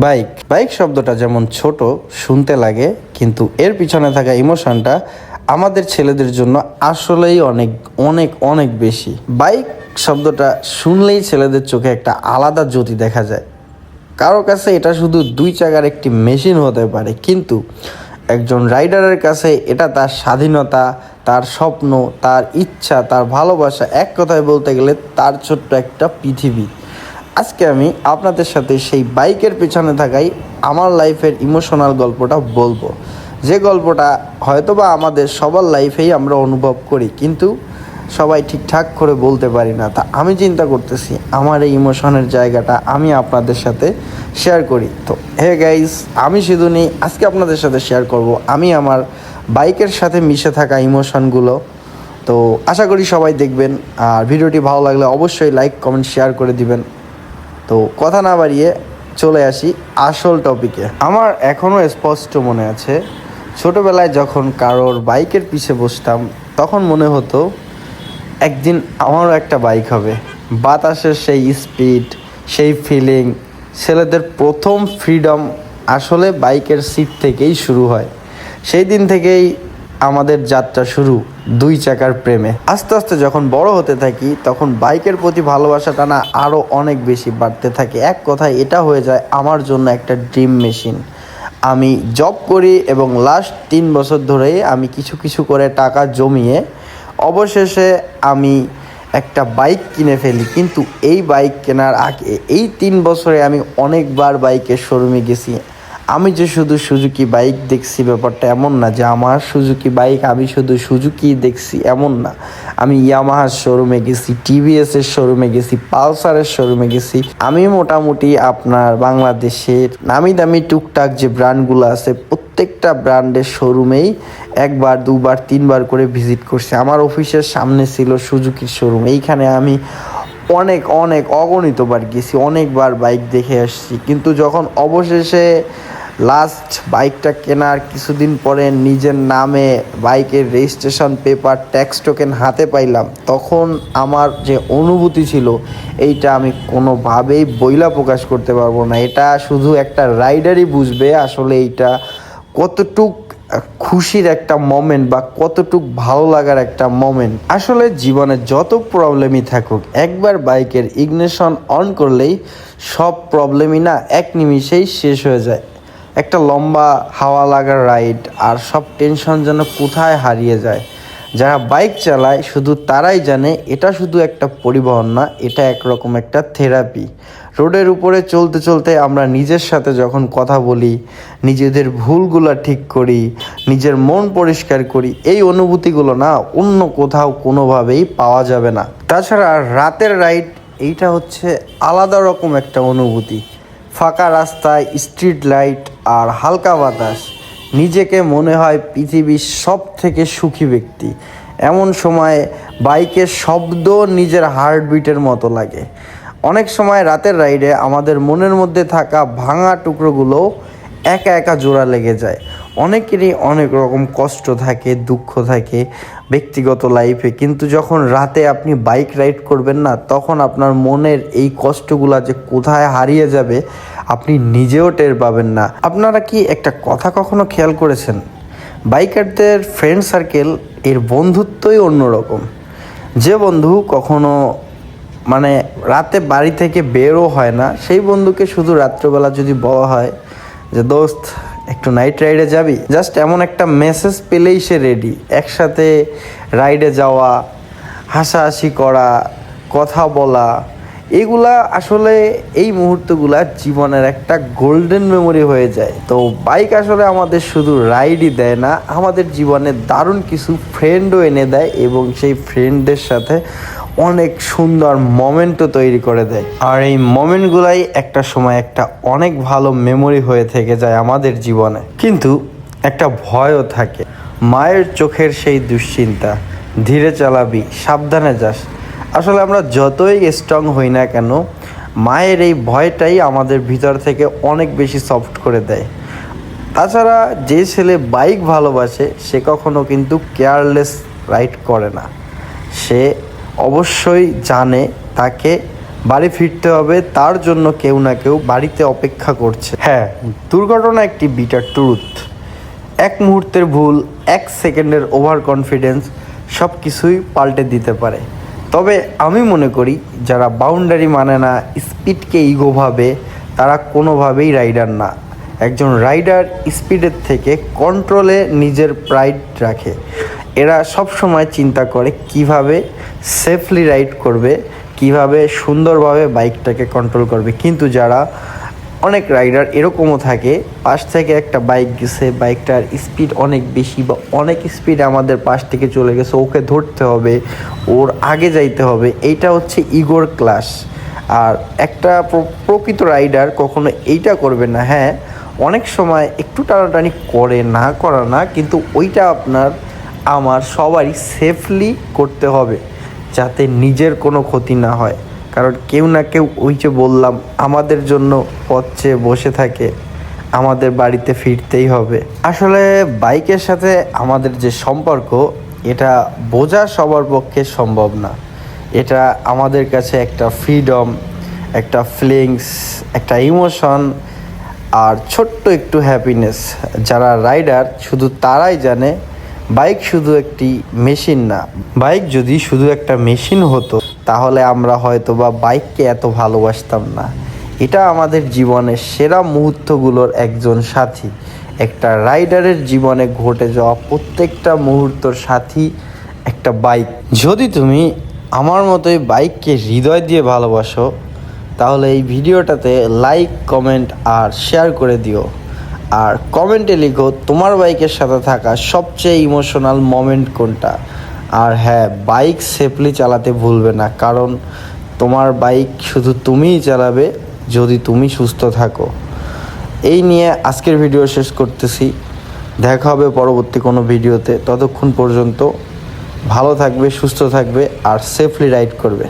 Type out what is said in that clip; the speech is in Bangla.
বাইক। বাইক শব্দটা যেমন ছোট, শুনতে লাগে, কিন্তু এর পিছনে থাকা ইমোশনটা আমাদের ছেলেদের জন্য আসলেই অনেক অনেক অনেক বেশি। বাইক শব্দটা শুনলেই ছেলেদের চোখে একটা আলাদা জ্যোতি দেখা যায়। কারও কাছে এটা শুধু দুই চাকার একটি মেশিন হতে পারে, কিন্তু একজন রাইডারের কাছে এটা তার স্বাধীনতা, তার স্বপ্ন, তার ইচ্ছা, তার ভালোবাসা, এক কথায় বলতে গেলে তার ছোট্ট একটা পৃথিবী। আজকে আমি আপনাদের সাথে সেই বাইকের পেছনে থাকাই আমার লাইফের ইমোশনাল গল্পটা বলব। যে গল্পটা হয়তোবা আমাদের সবার লাইফেই আমরা অনুভব করি, কিন্তু সবাই ঠিকঠাক করে বলতে পারি না। তা আমি চিন্তা করতেছি, আমার এই ইমোশনের জায়গাটা আমি আপনাদের সাথে শেয়ার করি। তো, হে গাইস আমি সিধুনি আজকে আপনাদের সাথে শেয়ার করব। আমি আমার বাইকের সাথে মিশে থাকা ইমোশনগুলো তো, আশা করি সবাই দেখবেন, আর ভিডিওটি ভালো লাগলে অবশ্যই লাইক কমেন্ট শেয়ার করে দিবেন। তো কথা না বাড়িয়ে চলে আসি আসল টপিকে আমার এখনও স্পষ্ট মনে আছে, ছোটোবেলায় যখন কারোর বাইকের পিছে বসতাম, তখন মনে হতো, একদিন আমারও একটা বাইক হবে। বাতাসের সেই স্পিড সেই ফিলিং ছেলেদের প্রথম ফ্রিডম আসলে বাইকের সিট থেকেই শুরু হয়। সেই দিন থেকেই আমাদের যাত্রা শুরু দুই চাকার প্রেমে। আস্তে আস্তে যখন বড় হতে থাকি, তখন বাইকের প্রতি ভালোবাসাটা না আরও অনেক বেশি বাড়তে থাকে। এক কথায় এটা হয়ে যায় আমার জন্য একটা ড্রিম মেশিন। আমি জব করি এবং লাস্ট তিন বছর ধরেই আমি কিছু কিছু করে টাকা জমিয়ে অবশেষে আমি একটা বাইক কিনে ফেলি। কিন্তু এই বাইক কেনার আগে, এই তিন বছরে আমি অনেকবার বাইকের শোরুমে গেছি। আমি যে শুধু সুজুকি বাইক দেখছি, ব্যাপারটা এমন না যে আমার সুজুকি বাইক, আমি শুধু সুজুকি দেখছি এমন না। আমি ইয়ামাহার শোরুমে গেছি টিভিএসের শোরুমে গেছি পালসারের শোরুমে গেছি। আমি মোটামুটি আপনার বাংলাদেশের নামি দামি টুকটাক যে ব্র্যান্ডগুলো আছে, প্রত্যেকটা ব্র্যান্ডের শোরুমেই একবার, দুবার, তিনবার করে ভিজিট করছি। আমার অফিসের সামনে ছিল সুজুকির শোরুম এইখানে আমি অনেক অনেক অগণিতবার গেছি, অনেকবার বাইক দেখে আসছি। কিন্তু যখন অবশেষে লাস্ট বাইকটা কেনার কিছুদিন পরে নিজের নামে বাইকের রেজিস্ট্রেশন পেপার ট্যাক্স টোকেন হাতে পাইলাম। তখন আমার যে অনুভূতি ছিল, এইটা আমি কোনোভাবেই বইলা প্রকাশ করতে পারব না। এটা শুধু একটা রাইডারই বুঝবে আসলে এইটা কতটুক খুশির একটা মোমেন্ট বা কতটুক ভালো লাগার একটা মোমেন্ট আসলে জীবনে যত প্রবলেমই থাকুক, একবার বাইকের ইগনেশন অন করলেই সব প্রবলেমই না এক নিমিষেই শেষ হয়ে যায়। একটা লম্বা, হাওয়া লাগার রাইড আর সব টেনশন যেন কোথায় হারিয়ে যায়। যারা বাইক চালায়, শুধু তারাই জানে এটা শুধু একটা পরিবহন না, এটা একরকম একটা থেরাপি রোডের উপরে চলতে চলতে আমরা নিজের সাথে যখন কথা বলি, নিজেদের ভুলগুলো ঠিক করি, নিজের মন পরিষ্কার করি, এই অনুভূতিগুলো না অন্য কোথাও কোনোভাবেই পাওয়া যাবে না। তাছাড়া রাতের রাইড এইটা হচ্ছে আলাদা রকম একটা অনুভূতি। ফাঁকা রাস্তায় স্ট্রিট লাইট আর হালকা বাতাস। নিজেকে মনে হয় পৃথিবীর সব থেকে সুখী ব্যক্তি। এমন সময় বাইকের শব্দ নিজের হার্টবিটের মতো লাগে। অনেক সময় রাতের রাইডে আমাদের মনের মধ্যে থাকা ভাঙা টুকরোগুলো একা একা জোড়া লেগে যায়। অনেকেরই অনেক রকম কষ্ট থাকে, দুঃখ থাকে। ব্যক্তিগত লাইফে কিন্তু যখন রাতে আপনি বাইক রাইড করবেন না, তখন আপনার মনের এই কষ্টগুলা যে কোথায় হারিয়ে যাবে, আপনি নিজেও টের পাবেন না। আপনারা কি একটা কথা কখনো খেয়াল করেছেন? বাইকারদের ফ্রেন্ড সার্কেল এর বন্ধুত্বই অন্যরকম। যে বন্ধু কখনো মানে রাতে বাড়ি থেকে বেরও হয় না, সেই বন্ধুকে শুধু রাত্রেবেলা যদি বলা হয় যে, দোস্ত একটু নাইট রাইডে যাবি? জাস্ট এমন একটা মেসেজ পেলেই সে রেডি একসাথে রাইডে যাওয়া, হাসাহাসি করা, কথা বলা, এগুলা আসলে এই মুহূর্তগুলা জীবনের একটা গোল্ডেন মেমোরি হয়ে যায়। তো বাইক আসলে আমাদের শুধু রাইডই দেয় না, আমাদের জীবনে দারুণ কিছু ফ্রেন্ডও এনে দেয় এবং সেই ফ্রেন্ডদের সাথে অনেক সুন্দর মোমেন্টও তৈরি করে দেয়। আর এই মোমেন্টগুলাই একটা সময় একটা অনেক ভালো মেমোরি হয়ে থেকে যায় আমাদের জীবনে। কিন্তু একটা ভয়ও থাকে। মায়ের চোখের সেই দুশ্চিন্তা, ধীরে চালাবি, সাবধানে যাস। আসলে আমরা যতই স্ট্রং হই না কেন, মায়ের এই ভয়টাই আমাদের ভিতর থেকে অনেক বেশি সফট করে দেয়। তাছাড়া যে ছেলে বাইক ভালোবাসে, সে কখনো কিন্তু কেয়ারলেস রাইড করে না। সে অবশ্যই জানে তাকে বাড়ি ফিরতে হবে, তার জন্য কেউ না কেউ বাড়িতে অপেক্ষা করছে। হ্যাঁ দুর্ঘটনা একটি বিটার ট্রুথ এক মুহূর্তের ভুল, এক সেকেন্ডের ওভার কনফিডেন্স সব কিছুই পাল্টে দিতে পারে। তবে আমি মনে করি, যারা বাউন্ডারি মানে না স্পিডকে ইগো ভাবে, তারা কোনোভাবেই রাইডার না। একজন রাইডার স্পিডের থেকে কন্ট্রোলে নিজের প্রাইড রাখে। এরা সব সময় চিন্তা করে কীভাবে সেফলি রাইড করবে, কীভাবে সুন্দরভাবে বাইকটাকে কন্ট্রোল করবে। কিন্তু যারা অনেক রাইডার এরকমও থাকে, পাশ থেকে একটা বাইক গেছে, বাইকটার স্পিড অনেক বেশি বা অনেক স্পিড আমাদের পাশ থেকে চলে গেছে, ওকে ধরতে হবে, ওর আগে যাইতে হবে, এইটা হচ্ছে ইগোর ক্লাস। আর একটা প্র- প্রকৃত রাইডার কখনো এইটা করবে না হ্যাঁ অনেক সময় একটু টানাটানি করে না করা না, কিন্তু ওইটা আপনার, আমার সবারই সেফলি করতে হবে যাতে নিজের কোনো ক্ষতি না হয়। কারণ কেউ না কেউ ওই যে বললাম, আমাদের জন্য পথ চেয়ে বসে থাকে, আমাদের বাড়িতে ফিরতেই হবে। আসলে বাইকের সাথে আমাদের যে সম্পর্ক, এটা বোঝা সবার পক্ষে সম্ভব না। এটা আমাদের কাছে একটা ফ্রিডম একটা ফিলিংস একটা ইমোশন আর ছোট্ট একটু হ্যাপিনেস যারা রাইডার শুধু তারাই জানে বাইক শুধু একটি মেশিন না। বাইক যদি শুধু একটা মেশিন হতো, তাহলে আমরা হয়তো বা বাইককে এত ভালোবাসতাম না। এটা আমাদের জীবনের সেরা মুহূর্তগুলোর একজন সাথী। একটা রাইডারের জীবনে ঘটে যাওয়া প্রত্যেকটা মুহূর্তর সাথী একটা বাইক যদি তুমি আমার মতোই বাইককে হৃদয় দিয়ে ভালোবাসো তাহলে এই ভিডিওটাতে লাইক কমেন্ট আর শেয়ার করে দিও। আর কমেন্টে লিখো তোমার বাইকের সাথে থাকা সবচেয়ে ইমোশনাল মোমেন্ট কোনটা? আর হ্যাঁ বাইক সেফলি চালাতে ভুলবে না, কারণ তোমার বাইক শুধু তুমিই চালাবে যদি তুমি সুস্থ থাকো। এই নিয়ে আজকের ভিডিও শেষ করতেছি। দেখা হবে পরবর্তী কোনো ভিডিওতে। ততক্ষণ পর্যন্ত ভালো থাকবে, সুস্থ থাকবে আর সেফলি রাইড করবে।